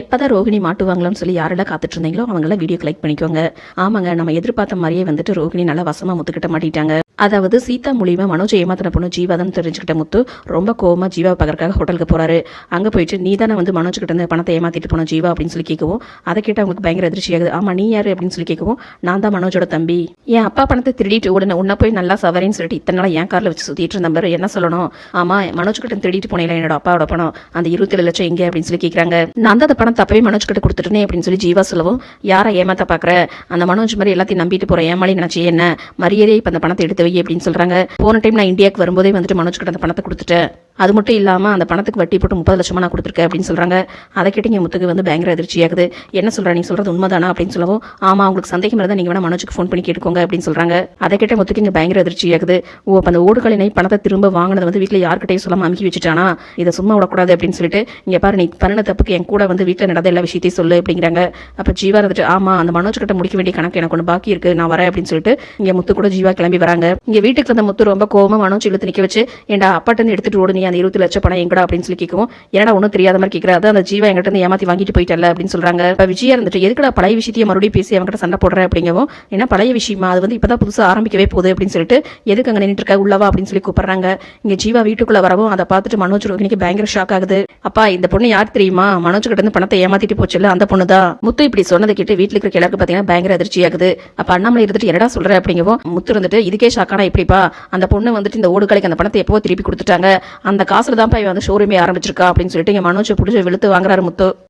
எப்பதான் ரோகிணி மாட்டுவாங்களோன்னு சொல்லி யாரெல்லாம் காத்துட்டு இருந்தீங்களோ அவங்களாம் வீடியோ கலெக்ட் பண்ணிக்கோங்க. ஆமாங்க நம்ம எதிர்பார்த்த மாதிரியே வந்துட்டு ரோகிணி நல்லா வசமாக முத்துக்கிட்ட மாட்டிட்டாங்க. அதாவது சீதா மூலியமாக மனோஜ் ஏமாத்தின பொண்ணு ஜீவா தான் தெரிஞ்சுக்கிட்ட முத்து ரொம்ப கோவமாக ஜீவா பார்க்கறக்காக ஹோட்டலுக்கு போகிறாரு அங்கே போயிட்டு நீ தானே வந்து மனோஜ் கிட்ட பணத்தை ஏமாத்திட்டு போன ஜீவா அப்படின்னு சொல்லி கேட்கவும் அதை கேட்டு அவங்களுக்கு பயங்கர அதிர்ச்சியாகுது ஆமாம் ஆமா நீ யார் அப்படின்னு சொல்லி கேட்கவும் நான் தான் மனோஜோட தம்பி. என் அப்பா பணத்தை திருடிட்டு உடனே உன்ன போய் நல்லா சவரேன்னு சொல்லிட்டு இத்தனை நாள் என் காரில் வச்சு சுற்றிட்டு இருந்த என்ன சொல்லணும்? ஆமா மனோஜ் கிட்ட திருடிட்டு போனேன் என்னோட அப்பாவோட பணம். அந்த இருபத்தேழு லட்சம் எங்கே அப்படின்னு சொல்லி கேட்குறாங்க. நான் தான் அந்த பணம் தப்பவே மனோஜ் கிட்ட கொடுத்துட்டேனே அப்படின்னு சொல்லி ஜீவா சொல்லவும் யாரை ஏமாத்த பார்க்குற? அந்த மனோஜ் மாதிரி எல்லாத்தையும் நம்பிட்டு போகிற ஏமாளி நினச்சி என்ன? மரியாதையை இப்போ அந்த பணத்தை எடுத்து ஜோயி அப்படின்னு சொல்றாங்க. போன டைம் நான் இந்தியாவுக்கு வரும்போதே வந்துட்டு மனோஜ் கிட்ட அந்த பணத்தை கொடுத்துட்டேன். அது மட்டும் இல்லாமல் அந்த பணத்துக்கு வட்டி போட்டு முப்பது லட்சமாக நான் கொடுத்துருக்கேன் அப்படின்னு சொல்கிறாங்க அதை கேட்டு முத்துக்கு வந்து பயங்கர அதிர்ச்சியாகுது என்ன சொல்ற நீ சொல்கிறது உண்மைதானா அப்படின்னு சொல்லவும் ஆமாம் உங்களுக்கு சந்தேகம் இருந்தால் நீங்கள் வேணா மனோஜுக்கு ஃபோன் பண்ணி கேட்டுக்கோங்க அப்படின்னு சொல்கிறாங்க அதை கேட்ட முத்துக்கு இங்கே பயங்கர அதிர்ச்சியாகுது ஓ அப்ப அந்த ஓடுகளினை பணத்தை திரும்ப வாங்கினது வந்து வீட்டில் யார்கிட்டையும் சொல்லாமல் அமுக்கி வச்சுட்டானா? இதை சும்மா விடக்கூடாது அப்படின்னு சொல்லிட்டு இங்கே பாரு நீ பண்ண தப்புக்கு என் கூட வந்து வீட்டில் நடந்த எல்லா விஷயத்தையும் சொல்லு அப்படிங்கிறாங்க. அப்போ ஜீவா இருந்துட்டு ஆமாம் அந்த மனோஜ் கிட்ட முடிக்க வேண்டிய கணக்கு எனக்கு ஒன்று பாக்கி இருக்குது நான் வரேன் அப்படின்னு சொல்லிட்டு இங்கே முத்து கூட ஜீவா கிளம்பி வராங்க. இங்கே வீட்டுக்கு வந்த முத்து ரொம்ப கோவமா மனோஜ் இழுத்து நிற்க வச்சு ஏன்டா அப்பாட்டேருந்து எடுத்துகிட்டு ஓடுனியா? அந்த இருபத்தி லட்சம் பணம் எங்கடா அப்படின்னு சொல்லி கேட்கவும் என்னடா ஒன்றும் தெரியாத மாதிரி கேட்கறா அந்த ஜீவா எங்கிட்ட இருந்து ஏமாத்தி வாங்கிட்டு போயிட்டல அப்படின்னு சொல்றாங்க. விஜயா இருந்துட்டு எதுக்குடா பழைய விஷயத்தையும் மறுபடியும் பேசி அவங்ககிட்ட சண்டை போடுற அப்படிங்கவும் ஏன்னா பழைய விஷயமா? அது வந்து இப்பதான் புதுசா ஆரம்பிக்கவே போகுது அப்படின்னு சொல்லிட்டு எதுக்கு அங்க நின்றுட்டு இருக்க? உள்ளவா அப்படின்னு சொல்லி கூப்பிடுறாங்க. இங்க ஜீவா வீட்டுக்குள்ள வரவும் அதை பார்த்துட்டு மனோஜ் ரோகிணிக்கு பயங்கர ஷாக் ஆகுது. அப்பா இந்த பொண்ணு யார் தெரியுமா? மனோஜ் கிட்ட இருந்து பணத்தை ஏமாத்திட்டு போச்சுல்ல அந்த பொண்ணு தான் முத்து இப்படி சொன்னதை கேட்டு வீட்டுல இருக்கிற எல்லாருக்கும் பாத்தீங்கன்னா பயங்கர அதிர்ச்சி ஆகுது. அப்ப அண்ணாமலை இருந்துட்டு என்னடா சொல்ற? அப்படிங்கவும் முத்து இருந்துட்டு இதுக்கே ஷாக்கானா எப்படிப்பா? அந்த பொண்ணு வந்துட்டு இந்த ஓடுகளைக்கு அந்த பணத்தை எப்போ திருப்பி கொடுத்துட்டாங்க. அந்த காசுல தான் இவன் வந்து ஷோரூமே ஆரம்பிச்சிருக்கா அப்படின்னு சொல்லிட்டு என் மனோஜை பிடிச்சி வெளுத்து வாங்குறாரு முத்து.